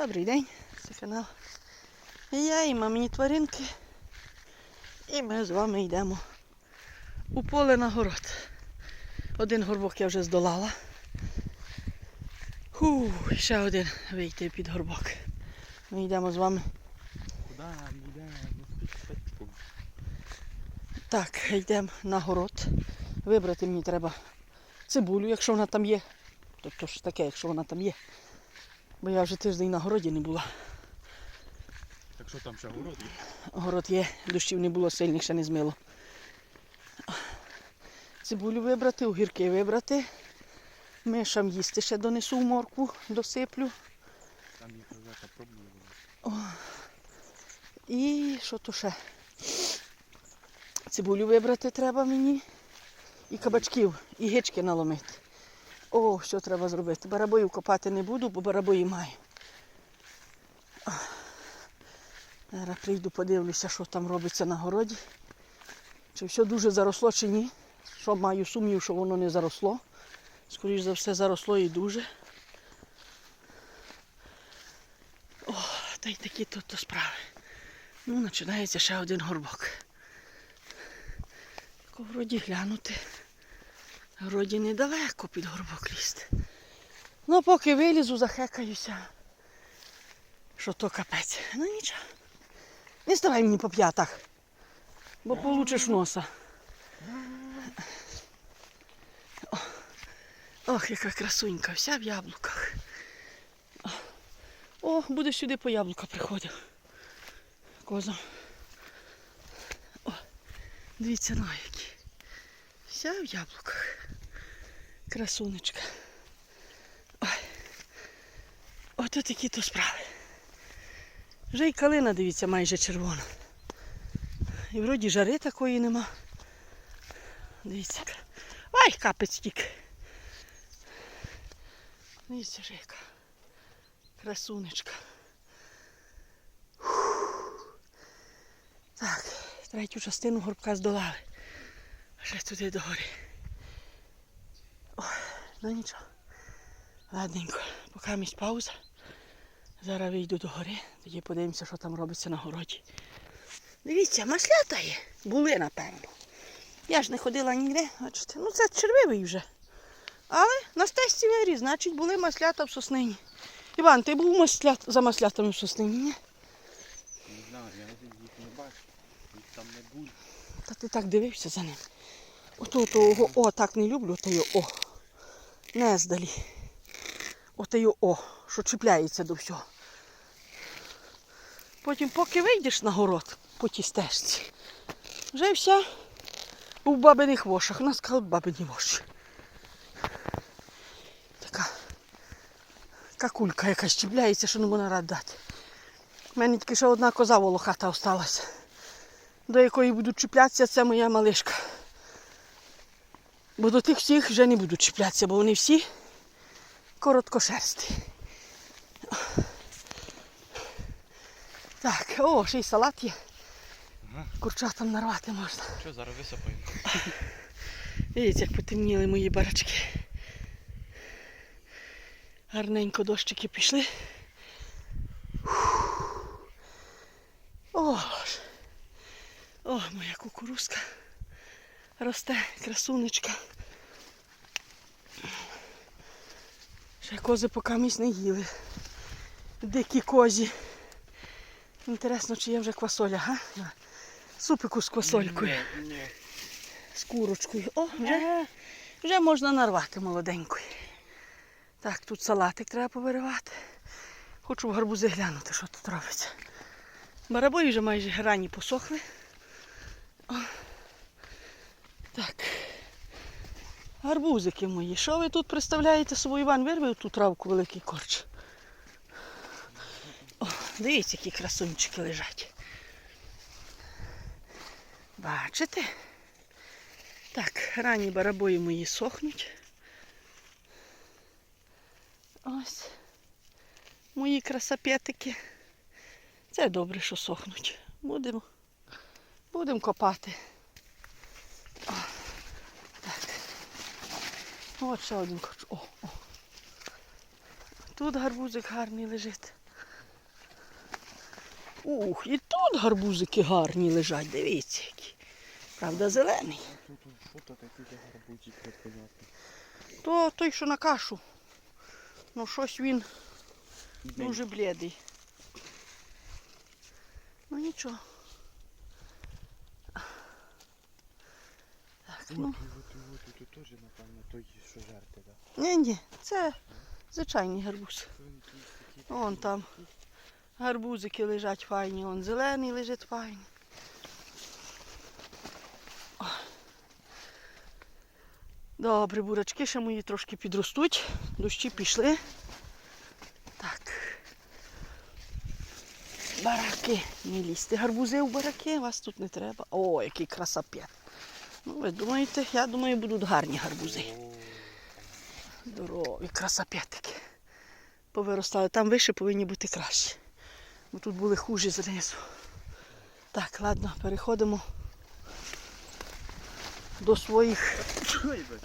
Добрий день, це канал. І я і мамині тваринки. І ми з вами йдемо у поле на город. Один горбок я вже здолала. Ху, ще один вийти під горбок. Ми йдемо з вами. Куда ми йдемо? Так, йдемо на город. Вибрати мені треба цибулю, якщо вона там є. Тобто ж таке, якщо вона там є. Бо я вже тиждень на городі не була. Так що там ще город є? Город є, дощів не було сильних, ще не змило. Цибулю вибрати, огірки вибрати. Мишам їсти ще донесу в моркву, досиплю. Там їх ребята пробували. І що то ще? Цибулю вибрати треба мені. І кабачків, і гички наломити. О, що треба зробити? Барабоїв копати не буду, бо барабої маю. Зараз прийду, подивлюся, що там робиться на городі. Чи все дуже заросло, чи ні. Що маю сумнів, що воно не заросло. Скоріше за все, заросло і дуже. О, та й такі тут то справи. Ну, починається ще один горбок. Тако вроді глянути. Вроді недалеко під горбок лізти. Ну, поки вилізу, захекаюся. Що то капець. Ну нічого. Не ставай мені по п'ятах, бо получиш носа. О, Ох, яка красунька, вся в яблуках. О, буде сюди по яблука приходив. Коза. О, дивіться на які. Вся в яблуках. Красунечка. Ой. Ото такі то справи. Вже й калина, дивіться, майже червона. І вроді жари такої нема. Дивіться. Ай, капець тік. Дивіться яка. Красунечка. Так, третю частину горбка здолали. Ще туди догорі. Ну нічого. Ладненько, поки місць пауза. Зараз вийду до гори, тоді подивимося, що там робиться на городі. Дивіться, маслята є. Були, напевно. Я ж не ходила ніде, бачите. Ну це червивий вже. Але на стесці виріс, значить були маслята в соснині. Іван, ти був маслят... за маслятами в соснині, ні? Не знаю, я їх не бачу. Їх там не буде. Та ти так дивився за ним. Ото того, о, так не люблю, ото його о. Не здалі. Ото його о, що чіпляється до всього. Потім, поки вийдеш на город по тій стежці, вже вся у бабиних вошах. У нас кажуть бабині воші. Така, така кулька якась чіпляється, що не можна рад дати. У мене тільки ще одна коза волохата осталася до якої буду чіплятися, це моя малишка. Бо до тих всіх вже не буду чіплятися, бо вони всі короткошерсті. Так, о, ще й салат є. Курчатам нарвати можна. Що, зараз висипаємо? Дивіться, як потемніли мої барачки. Гарненько дощики пішли. О. О, моя кукурузка. Росте, красунечка. Ще кози поки місь не їли. Дикі козі. Інтересно, чи є вже квасоля, га? Супику з квасолькою з курочкою. О, вже, вже можна нарвати молоденької. Так, тут салатик треба повиривати. Хочу в гарбузи глянути, що тут робиться. Барабої вже майже рані посохли. О. Так. Гарбузики мої. Що ви тут представляєте собою, Іван? Вирви ту травку великий корч. О, дивіться, які красунчики лежать. Бачите? Так, ранні барабої мої сохнуть. Ось. Мої красапетики. Це добре, що сохнуть. Будемо. Будемо копати. О, так. От ще один корч. О, о. Тут гарбузик гарний лежить. Ух, і тут гарбузики гарні лежать, дивіться які. Правда, зелений. То той, що на кашу. Ну щось він дуже блідий. Ну нічого. Так, ну. Тут теж, напевно, той, що жерти, так? Ні, ні, це звичайний гарбуз. Вон там. Гарбузики лежать файні, он зелений лежить файний. Добре, бурачки ще мої трошки підростуть. Дощі пішли. Так. Бараки. Не лізьте гарбузи в бараки, вас тут не треба. О, який красапет. Ну, ви думаєте, я думаю, будуть гарні гарбузи. Здорові, красапетики. Повиростали. Там вище повинні бути краще. Бо тут були хужі знизу. Так, ладно, переходимо до своїх.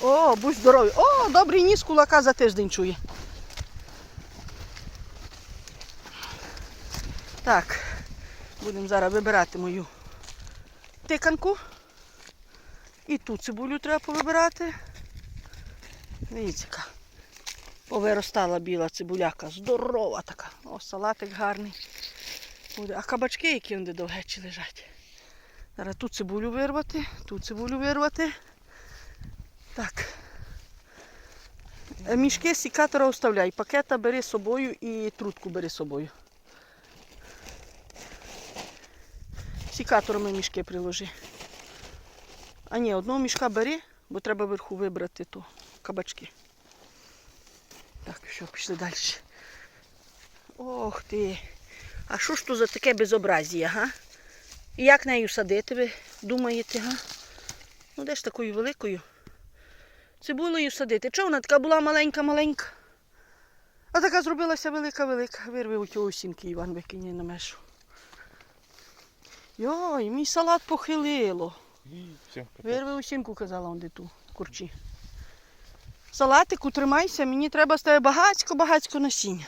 О, будь здоровий. О, добрий ніс кулака за тиждень чує. Так, будемо зараз вибирати мою тиканку. І ту цибулю треба повибирати. Дивіться, яка повиростала біла цибуляка. Здорова така. О, салатик гарний. Буде. А кабачки, які вони довгечі лежать. Зараз ту цибулю вирвати, ту цибулю вирвати. Так. Е, Мішки сікатора оставляй. Пакета бери з собою і трутку бери з собою. Сікаторами мішки приложи. А ні, одного мішка бери, бо треба вверху вибрати то кабачки. Так, що, пішли далі. Ох ти. А що ж то за таке безобразія, га? І як нею садити, ви думаєте, га? Ну, де ж такою великою? Цибулею садити. Чого вона така була маленька-маленька? А така зробилася велика-велика. Вирви у тього сімки, Іван викине на межу. Йой, мій салат похилило. Вирви усімку, казала он де ту курчі. Салатику тримайся, мені треба з тебе багацько-багацько насіння.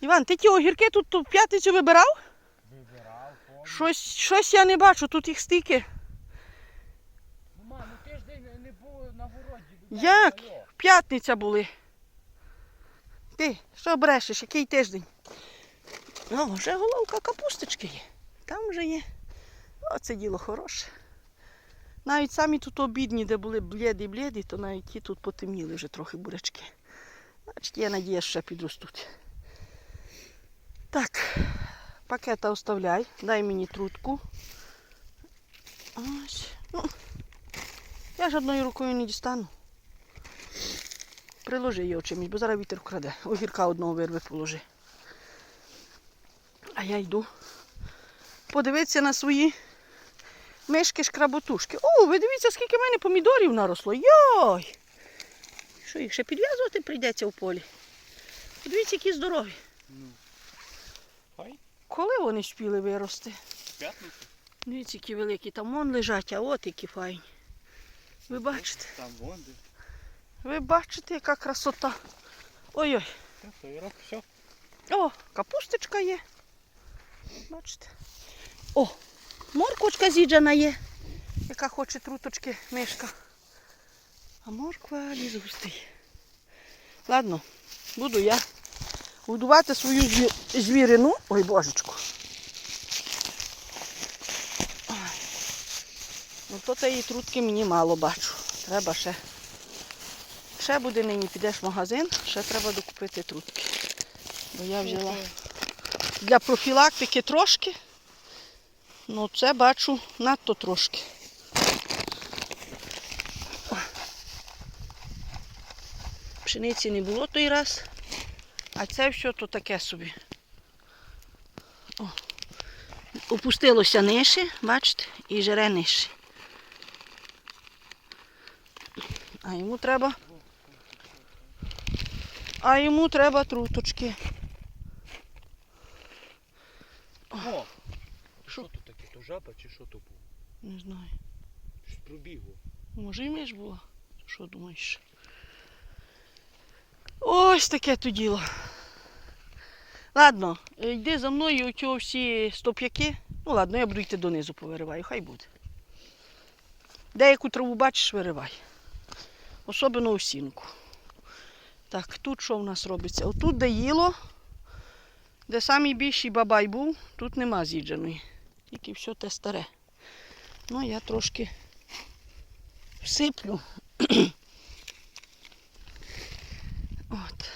Іван, ти ті огірки тут ту п'ятницю вибирав? Вибирав, помню. Щось, щось я не бачу, тут їх стільки. Ну, ма, ну тиждень не було на городі. Як? П'ятниця були. Ти, що брешеш, який тиждень? Ну, вже головка капусточки є. Там вже є. Оце діло хороше. Навіть самі тут обідні, де були бліді-бліді, то навіть ті тут потемніли вже трохи бурячки. Значить, є надія, що ще підростуть. Так, пакета оставляй, дай мені трутку. Ось. Ну, я ж одною рукою не дістану. Приложи його чимось, бо зараз вітер вкраде. Огірка одного вирви положи. А я йду подивитися на свої мишки-шкработушки. О, ви дивіться, скільки в мене помідорів наросло. Йой! Що їх ще підв'язувати прийдеться в полі? Подивіться, які здорові. Ну. Хай, Коли вони спіли вирости? п'ятниця. Дивіться, які великі. Там вон лежать, а от які файні. Ви бачите? Там вон де. Ви бачите, яка красота. Ой-ой. О, капусточка є. Бачите? О, морквочка зіджана є, яка хоче труточки мишка. А морква ліз густий. Ладно, буду я годувати свою звірину. Ой, божечку. Ой. Ну то тієї трутки мені мало бачу. Треба ще. Ще буде нині, підеш в магазин, ще треба докупити трутки. Бо я взяла для профілактики трошки. Ну це бачу надто трошки. Пшениці не було той раз, а це все то таке собі. О. Опустилося нижче, бачите, і жере нижче. А йому треба. А йому треба труточки. О! Що? Що то таке? То жаба чи що то було? Не знаю. Щось пробігло. Може і миш була? Що думаєш? Ось таке то діло. Ладно, е, йди за мною оті всі стоп'яки. Ну ладно, я буду йти донизу повириваю, хай буде. Деяку траву бачиш, виривай. Особливо осінку. Так, тут що в нас робиться? Отут, де їло, де самий більший бабай був, тут нема з'їдженої. Тільки все те старе. Ну, я трошки всиплю. От.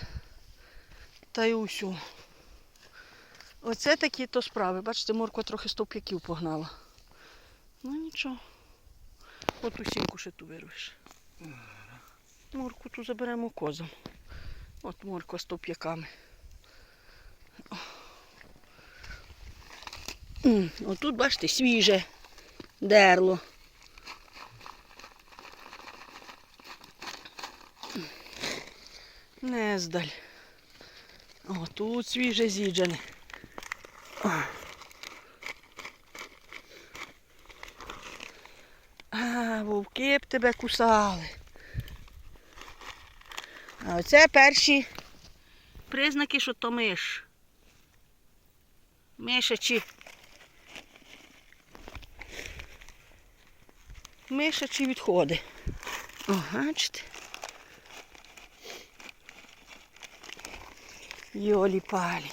Та й усю. Оце такі то справи. Бачите, морква трохи стовп'яків погнала. Ну нічого. От усінку ще ту вирвеш. Морку ту заберемо козом. От морква з стовп'яками. Отут, бачите, свіже дерло. Нездаль. О, тут свіже зіджене. А, вовки б тебе кусали. А оце перші признаки, що то миш. Мишачі. Мишачі відходи. О, бачите? Йолі палі.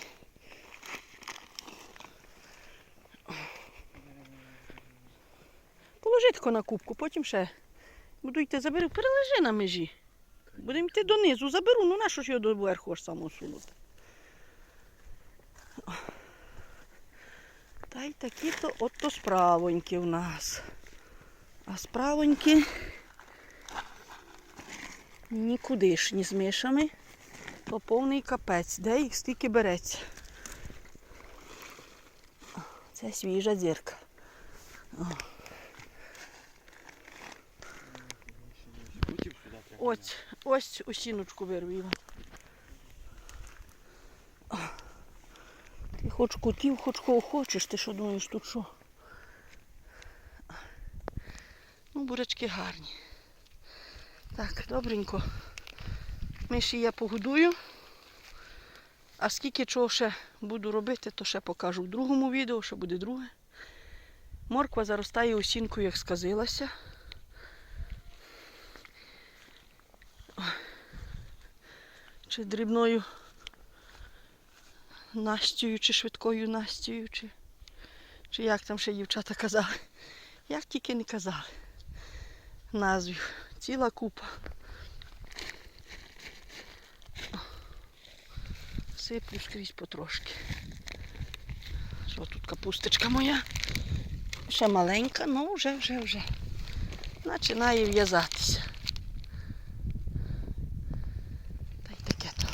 Положи тако на кубку, потім ще. Буду йти, заберу, перележи на межі. Будемо йти донизу, заберу, ну нащо ж його до верху аж само сунути. Та й такі-то от-то справоньки в нас. А справоньки нікудишні з мишами. То повний капець. Де їх стільки береться? Це свіжа дзірка. Ось, ось осіночку вирву. Іван. Ти хоч котів, хоч кого хочеш, ти що думаєш тут що? Бурячки гарні. Так, добренько. Миші я погодую. А скільки чого ще буду робити, то ще покажу в другому відео, що буде друге. Морква заростає осінкою, як сказилася. Чи дрібною Настю, чи швидкою Настю, чи, чи як там ще дівчата казали. Як тільки не казали. Назвів. Ціла купа. Сиплю скрізь потрошки. Що тут капусточка моя? Ще маленька, ну вже, вже, вже. Починає в'язатися. Та й таке то.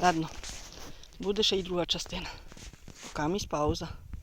Ладно, буде ще й друга частина. Поки місь пауза.